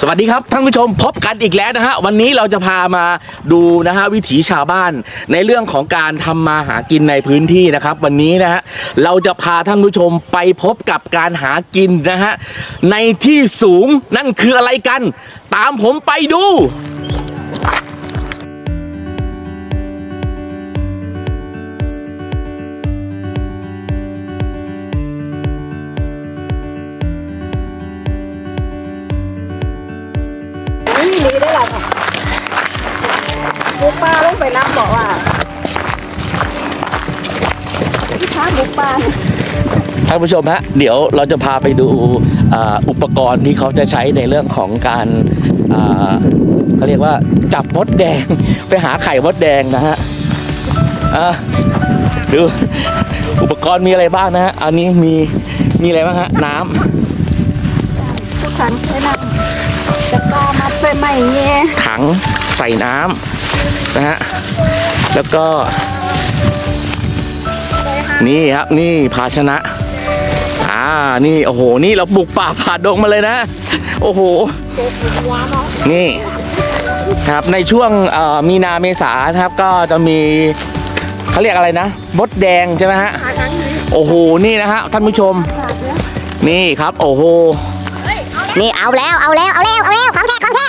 สวัสดีครับท่านผู้ชมพบกันอีกแล้วนะฮะวันนี้เราจะพามาดูนะฮะวิถีชาวบ้านในเรื่องของการทำมาหากินในพื้นที่นะครับ วันนี้นะฮะเราจะพาท่านผู้ชมไปพบกับการหากินนะฮะในที่สูงนั่นคืออะไรกัน ตามผมไปดู ได้หรอกค่ะบุกป้าลงไปนับบอกว่าพี่ค้าบุกป้าท่านผู้ชมฮะเดี๋ยวเราจะพาไปดูอ,อุปกรณ์ที่เขาจะใช้ในเรื่องของการเขาเรียกว่าจับมดแดง ไปหาไข่มดแดงนะฮะดูอุปกรณ์มีอะไรบ้างนะฮะอันนี้มีมีอะไรบ้างฮะน้ำทุกครั้งใช้น้ำจะปลามัด ไปใหม่เงี้ยถังใส่น้ำนะฮะ แล้วก็ นี่ครับนี่ภาชนะ อ่านี่โอ้โห นี่เราบุกป่าผ่าดงมาเลยนะ โอ้โห นี่ครับในช่วงเอ่อมีนาเมษานะครับก็จะมีเขาเรียกอะไรนะมดแดงใช่ไหมฮะครั้งนี้โอ้โหนี่นะฮะท่านผู้ชมขาดเนี่ยนี่ครับ โอ้โหนี่เอาแล้วเอาแล้วเอาแล้วเอาแล้วของแท้ของแท้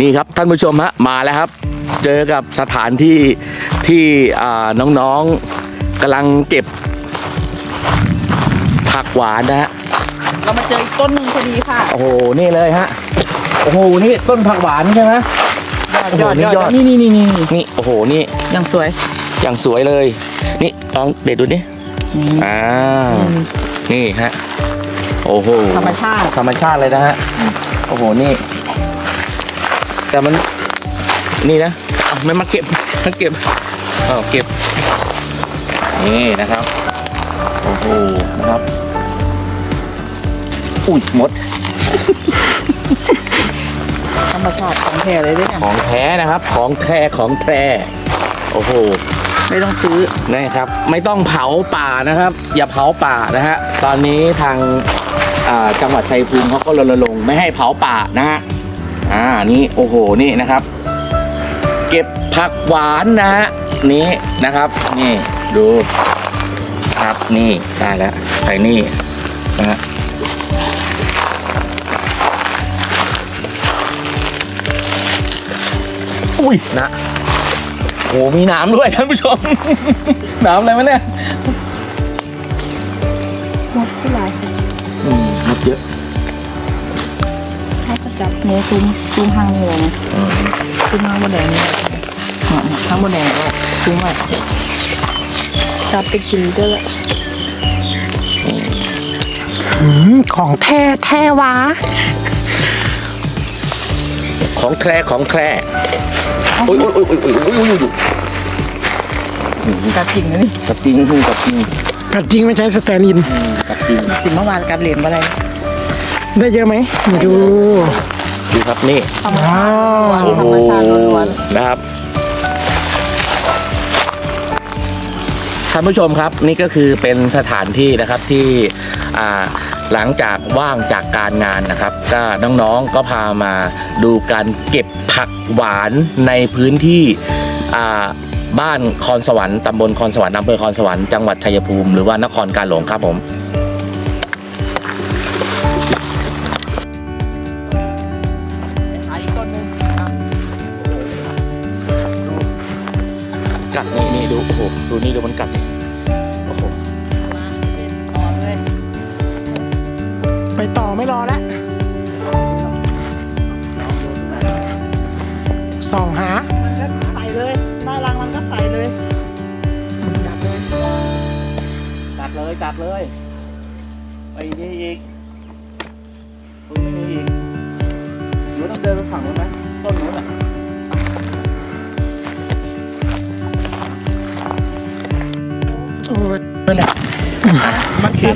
นี่ครับท่านผู้ชมฮะมาแล้วครับ เจอกับสถานที่ที่อ่าน้องๆกำลังเก็บ ผักหวานนะฮะเรามาเจออีกต้นหนึ่งพอดีค่ะโอ้โหนี่เลยฮะโอ้โหนี่ต้นผักหวานใช่ไหมยอดโอ้โหนี่ยอดยอดนี่นี่นี่นี่นี่นี่โอ้โหนี่ยังสวยอย่างสวยเลย นี่ลองเด็ดดูดิอ่านี่ฮะโอ้โหธรรมชาติธรรมชาติเลยนะฮะโอ้โหนี่ แต่มันนี่นะเอาไม่มาเก็บมาเก็บเออเก็บ นี่นะครับ โอ้โห นะครับ อุ้ยมด ธรรมชาติของแท้เลยด้วยเนี่ยของแท้นะครับ ของแท้ของแท้โอ้โห ไม่ต้องซื้อนี่ครับ ไม่ต้องเผาป่านะครับ อย่าเผาป่านะฮะ ตอนนี้ทางอ่าจังหวัดชัยภูมิเขาก็รณรงค์ไม่ให้เผาป่านะฮะ อ่านี่โอ้โหนี่นะครับ เก็บผักหวานนะฮะนี้นะครับนี่ดูครับนี่ได้แล้วใส่นี่นะฮะอุ้ยนะโหมีน้ำด้วยท่านผู้ชม น้ำอะไรวะเนี่ย หมดที่หลายอื จับเนื้อซุ้มซุ้มห้างนี่เลยนะอืมซุ้มห้างบนแดงนี่ห้างบนแดงก็ซุ้มอะจับไปกินก็ละของแท้แท้วะ ของแคร่ของแคร่อุ้ยอุ้ยอุ้ยอุ้ยอุ้ยอุ้ยอุ้ยกัดจริงนะนี่กับจริงคือกับจริงกัดจริงไม่ใช้สแตนด์อินอืมกับจริงสิเมื่อวานกัดเหรียญอะไร ได้เยอะไหมมาดูดูครับนี่ธรรมว้าชาติวธรรมชาติล้วนนะครับท่านผู้ชมครับนี่ก็คือเป็นสถานที่นะครับที่อ่าหลังจากว่างจากการงานนะครับ ก็น้องๆก็พามาดูการเก็บผักหวานในพื้นที่อ่าบ้านคอนสวรรค์ตำบลคอนสวรรค์อำเภอคอนสวรรค์จังหวัดชัยภูมิหรือว่านครกาหลงครับผม กัดนี่นี่ดูโอ้โหดูนี่ดูมันกัดดิโอ้โหๆอ่อนเลยไปต่อไม่รอแล้วส่องหา มันก็ใส่เลยได้รังมันก็ใส่เลยจับเลยกัดเลยกัดเลยไปนี่อีกตรงนี้อีกหรือต้องเดินไปฝั่งนู้นไหม นั่นแหละมันคือ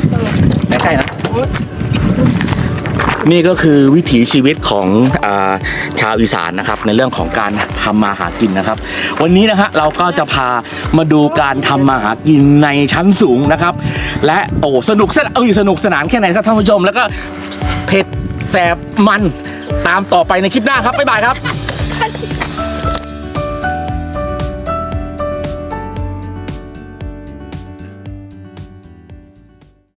ไม่ใช่นะนี่ก็คือวิถีชีวิตของอาชาวอีสานนะครับ ในเรื่องของการทำมาหากินนะครับ วันนี้นะฮะเราก็จะพามาดูการทำมาหากินในชั้นสูงนะครับ และโอ้สนุกสนานเอ้ยสนุกสนานแค่ไหนครับท่านผู้ชม แล้วก็เผ็ดแสบมันตามต่อไปในคลิปหน้าครับบ๊ายบายครับ